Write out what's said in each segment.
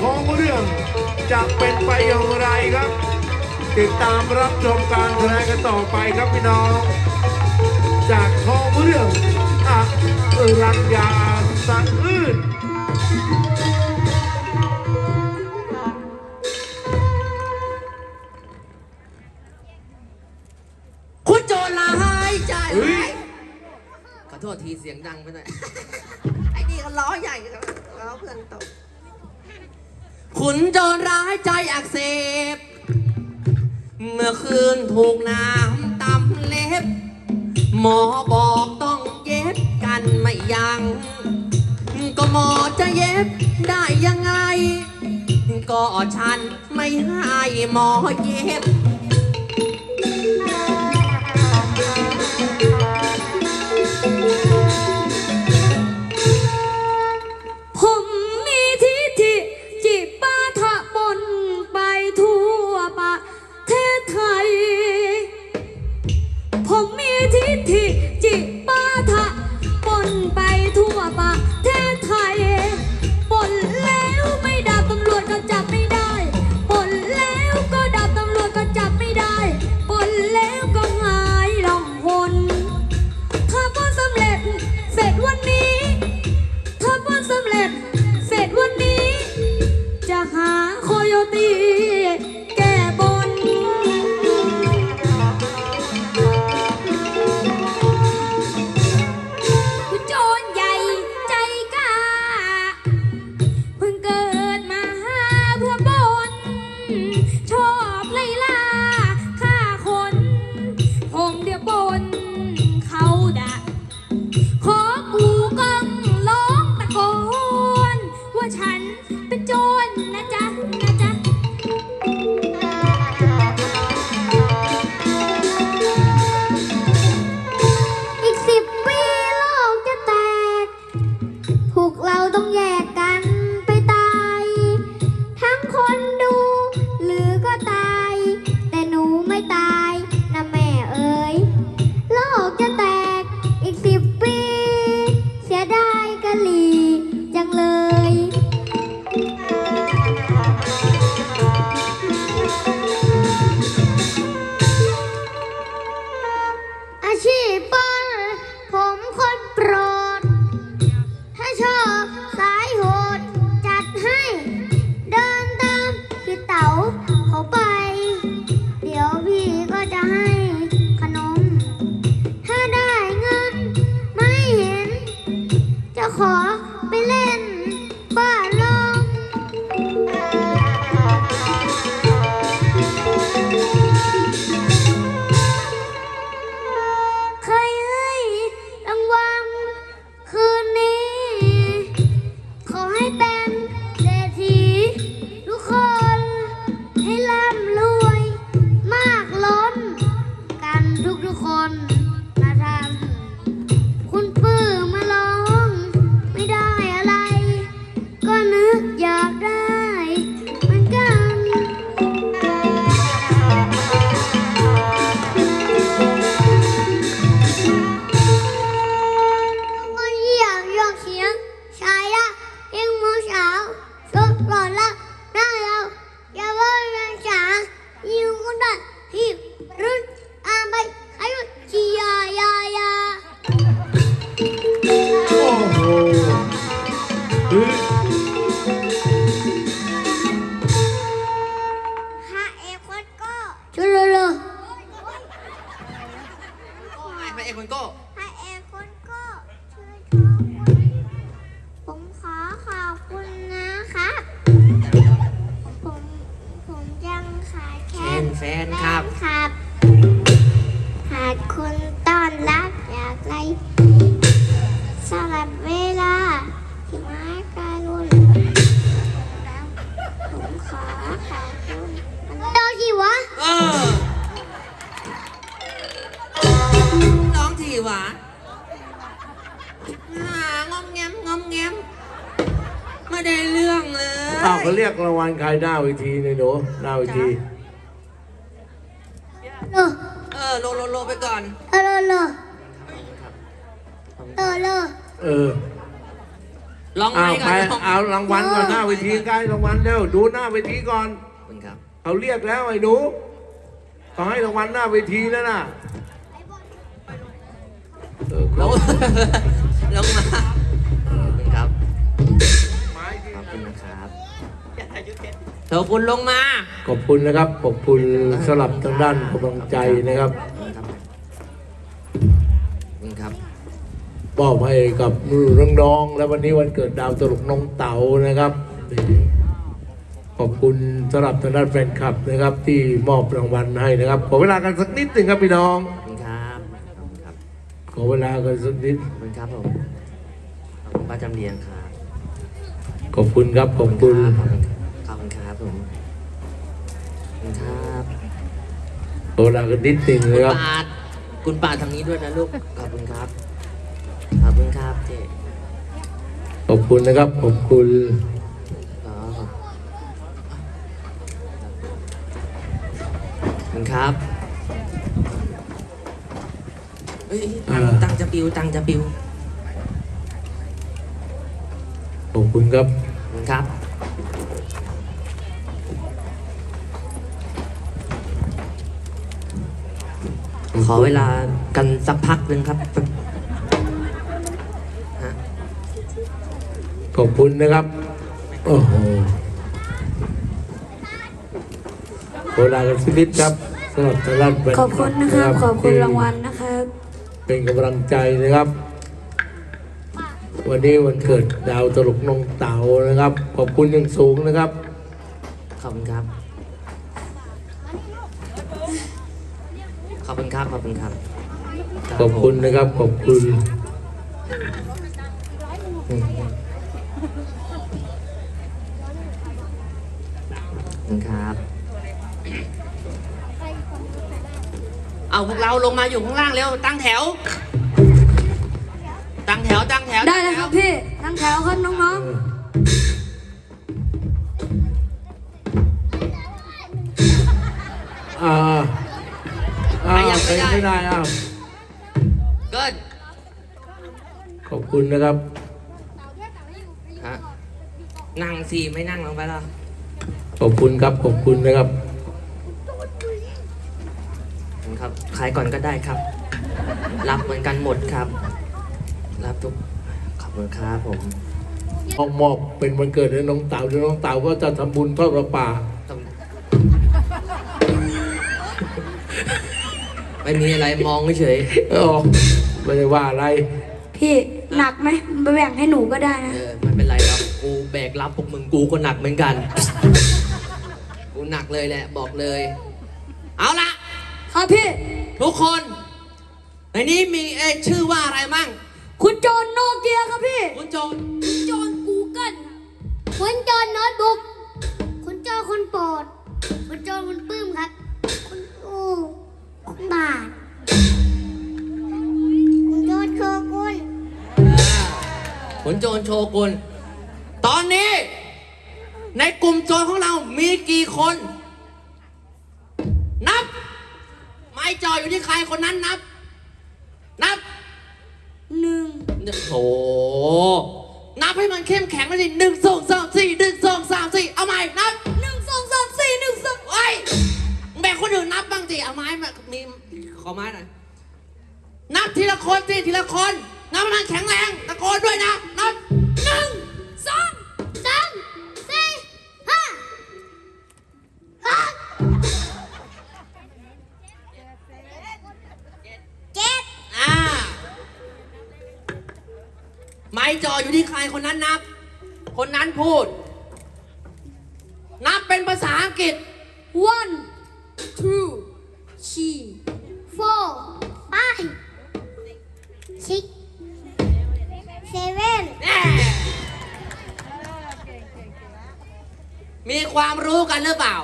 ท้องเรื่องจะเป็นไปอย่างไรครับ ติดตามรับชมการแสดงกันต่อไปครับพี่น้อง จากท้องเรื่องอะรัญญาสันอื่นคุณโจรลายใจไหมขอโทษทีเสียงดังไปหน่อย ไอ้นี่ก็ล้อใหญ่ครัล้อเพื่อนตก ขุนโจนร้ายใจอักเสบ เมื่อคืนถูกน้ำตำเล็บ หมอบอกต้องเย็บกันไม่ยัง ก็หมอจะเย็บได้ยังไง ก็ฉันไม่ให้หมอเย็บ พวกเราต้องแยกกันไปตาย ทั้งคนดู หรือก็ตาย แต่หนูไม่ตายนะแม่เอ๋ยโลกจะแตกอีกสิบปี เสียดายกะหลีจังเลย อาชีพปานใครหน้าเวทีในี่ยหนูหน้าเวทีโลเออโลโลไปก่อนโอโลอลโลเออลองไปเอาไปก่อนลองเอารางวัลก่อนหน้าเวทีใกล้รางวัลแล้วดูหน้าเวทีก่อนคุณครับเขาเรียกแล้วไอ้หนูต้องให้รางวัลหน้าเวทีแล้วน่ะเออลงมา ขอบคุณลงมา ขอบคุณนะครับ ขอบคุณสลับทางด้านกำลังใจนะครับขอบคุณครับขอบคุณครับมอบให้กับน้องๆและวันนี้วันเกิดดาวตลกน้องเต๋านะครับนี่ขอบคุณสำหรับทางด้านแฟนคลับนะครับ ที่มอบรางวัลให้นะครับ ขอเวลากันสักนิดหนึ่งครับพี่น้อง ขอบคุณครับขอบคุณครับขอเวลากันสักนิด ขอบคุณครับผมขอบคุณป้าจำเรียงครับ ขอบคุณครับ ขอบคุณ ขอบคุณครับผมขอบคุณครับขอเวลากันนิดหนึ่งนะครับ ปาดคุณปาดทางนี้ด้วยนะลูก ขอบคุณครับ ขอบคุณครับเจ๊ขอบคุณนะครับ ขอบคุณอ๋อขอบคุณครับเอ้ยตังค์ตังค์จะปิวตังค์จะปิว ขอบคุณครับ ข อบคุณครับขอเวลากันสักพักหนึ่งครับฮะขอบคุณนะครับ โอ้โหขอเวลากันสักนิดครับสำหรับทางด้านแฟขอบคุณนะครับ ขอบคุณที่รางวัลนะครับ เป็นกำลังใจนะครับ วันนี้วันเกิดดาวตลกน้องเต๋านะครับ ขอบคุณอย่างสูงนะครับ ขอบคุณครับ ขอบคุณครับ ขอบคุณครับขอบคุณนะครับ ขอบคุณ ขอบคุณครับ เอาพวกเราลงมาอยู่ข้างล่างเร็ว ตั้งแถว ตั้งแถว ตั้งแถวได้แล้วครับพี่ทั้งแถวครับน้องอ่ อ่าใครยังไม่ได้อ่าเกินขอบคุณนะครับ ฮะนั่งสิไม่นั่งลงไปแล้วขอบคุณครับ ขอบคุณนะครับขอบคุณครับขายก่อนก็ได้ครับ รับเหมือนกันหมดครับ รับทุกขอบคุณครับผม มอบมอบเป็นวันเกิดให้น้องเต๋าเดี๋ยวน้องเต๋าก็จะทำบุญทอดประป่า ไม่มีอะไรมองเฉยเออไม่ได้ว่าอะไรๆพี่หนักไหมไปแบ่งให้หนูก็ได้ๆนะ เออไม่เป็นไรหรอกกูแบกรับพวกมึงกูก็หนักเหมือนกัน กูหนักเลยแหละ บอกเลย เอาละครับพี่ ทุกคนในนี้มีเอ้ยชื่อว่าอะไรมั่ง คุณโจนโนเกียครับพี่ คุณโจนโจนกูเกิลคุณโจรโน้ตบุ๊กคุณโจรคนโปรดคุณโจรคุณปื้มครับ คุณอูคุณ บาทคุณโจรโชกุนคุณโจนโชกุนตอนนี้ ในกลุ่มโจรของเรามีกี่คน นับ ไม่จออยู่ที่ใครคนนั้นนับ นับหนึ่งโอ้นับให้มันเข้มแข็งเลยสิหนึ่งสองสามสี่หนึ่งสองสามสี่เอาใหม่นับหนึ่งสองสามสี่หนึ่งสองเฮ้ยแบ่งคนอื่นนับบ้างสิเอาไม้มามีขอไม้หน่อยนับทีละคนสิทีละคนนับมันแข็งแรงตะโกนด้วยนะนับหนึ่งสองสามสี่ห้าหกเจ็ดอ่าไม้จออยู่ที่ใครคนนั้นนับ คนนั้นพูด นับเป็นภาษาอังกฤษ one two three four five six seven แน่มีความรู้กันหรือเปล่า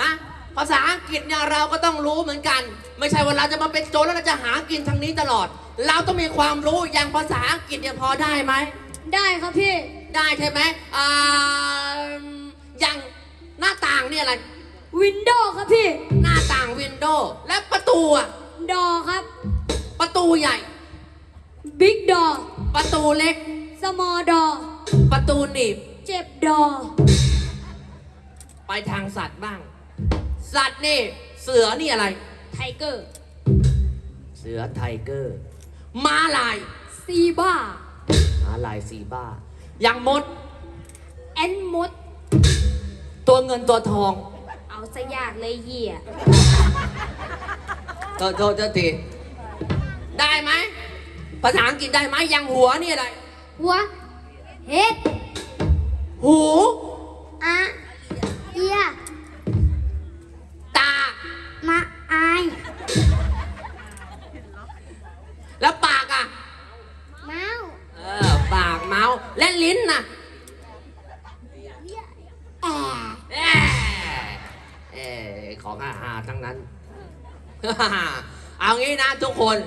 ฮะ ภาษาอังกฤษเนี่ยเราก็ต้องรู้เหมือนกัน ไม่ใช่ว่าเราจะมาเป็นโจรแล้วเราจะหากินทางนี้ตลอด เราต้องมีความรู้อย่างภาษาอังกฤษเนี่ยพอได้ไหม ได้ครับพี่ ได้ใช่ไหมอ่าอย่างหน้าต่างเนี่ยอะไร วินโดว์ครับพี่ หน้าต่างวินโดว์และประตูอะดอครับ ประตูใหญ่ บิ๊กดอ ประตูเล็ก สมอลดอ ประตูนนี่เจ็บดอ ไปทางสัตว์บ้าง สัตว์นี่ เสือนี่อะไร ไทเกอร์ เสือไทเกอร์ม้าลายซีบ้า ม้าลายซีบ้าอย่างมด แอนมด ตัวเงินตัวทอง เอาซะยากเลยเหี้ยโทษโทษโทษทีได้ไหมภาษาอังกฤษได้ไหมอยังหัวนี่อะไร หัวเฮ็ดหูอะเอียตามาอายแล้วปากอะ เมาส์เออ ปากเมาส์และลิ้นน่ะ ของอาหาทั้งนั้น เอางี้นะทุกคน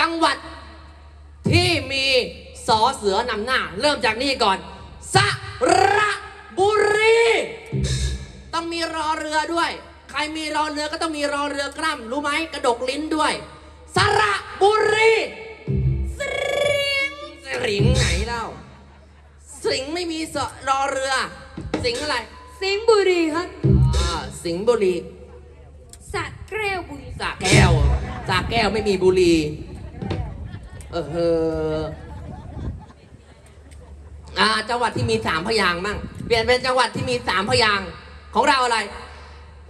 จังหวัดที่มีสอเสือนำหน้า เริ่มจากนี่ก่อน สระบุรี ต้องมีรอเรือด้วย ใครมีรอเรือก็ต้องมีรอเรือกล้ำรู้ไหมกระดกลิ้นด้วย สระบุรีสริงสริงไหนเล่าสิงห์ไม่มีสรอเรือ สิงห์อะไร สิงห์บุรีครับ สิงห์บุรีสระแก้วบุรีสาแก้วสาแก้วไม่มีบุรี เออเฮออ่าจังหวัดที่มีสามพยางค์มั่งเปลี่ยนเป็นจังหวัดที่มีสามพยางค์ของเราอะไร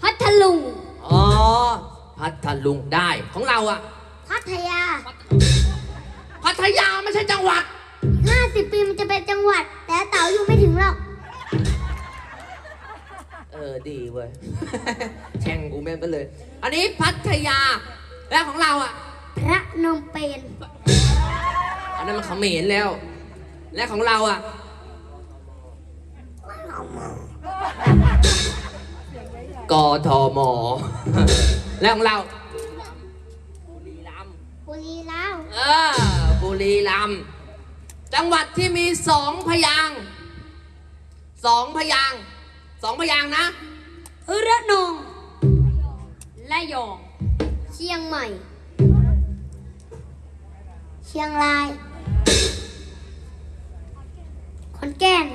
พัทลุง อ๋อ พัทลุงได้ของเราอะพัทยา พัทยาไม่ใช่จังหวัด 50 ปีมันจะเป็นจังหวัด แต่เต๋าอยู่ไม่ถึงหรอกเออดีเว้ย แช่งกูแม่งไปเลย อันนี้พัทยา แล้วของเราอะพระนมเปญอันนั้นมันเขมรแล้ว และของเราอะ กทม และของเรา บุรีรัมย์บุรีรัมย์เออบุรีรัมย์จังหวัดที่มีสองพยางค์สองพยางค์ สองพยางค์นะ ระนอง และยอง เชียงใหม่ เชียงราย ขอนแก่น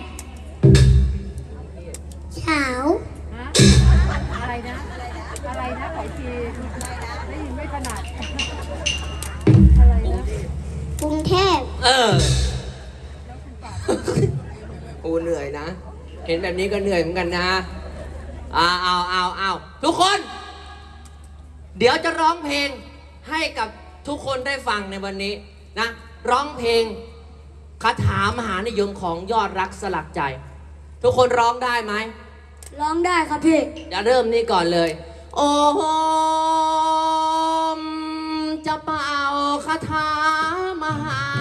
ห็นแบบนี้ก็เหนื่อยเหมือนกันนะเอาเอาเอาเอาทุกคน เดี๋ยวจะร้องเพลงให้กับทุกคนได้ฟังในวันนี้นะ ร้องเพลงคาถามหานิยมของยอดรักสลักใจ ทุกคนร้องได้ไหม ร้องได้ครับพี่ จะเริ่มนี่ก่อนเลย โอ้โหมจะเป่าคาถามหา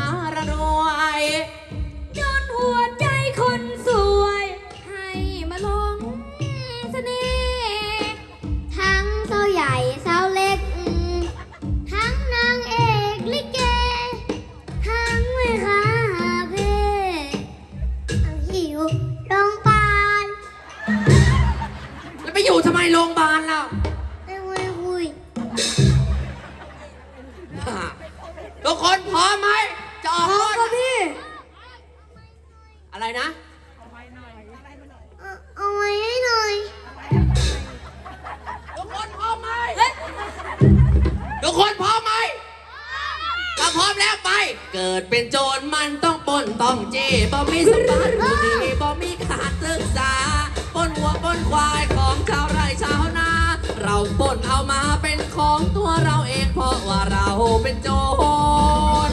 เกิดเป็นโจรมันต้องปล้นต้องเจ้บ่มีสมบัติผู้ดีบ่มีขาดศึกษาปล้นหัวปล้นควายของชาวไร่ชาวนา เราปล้นเอามาเป็นของตัวเราเองเพราะว่าเราเป็นโจร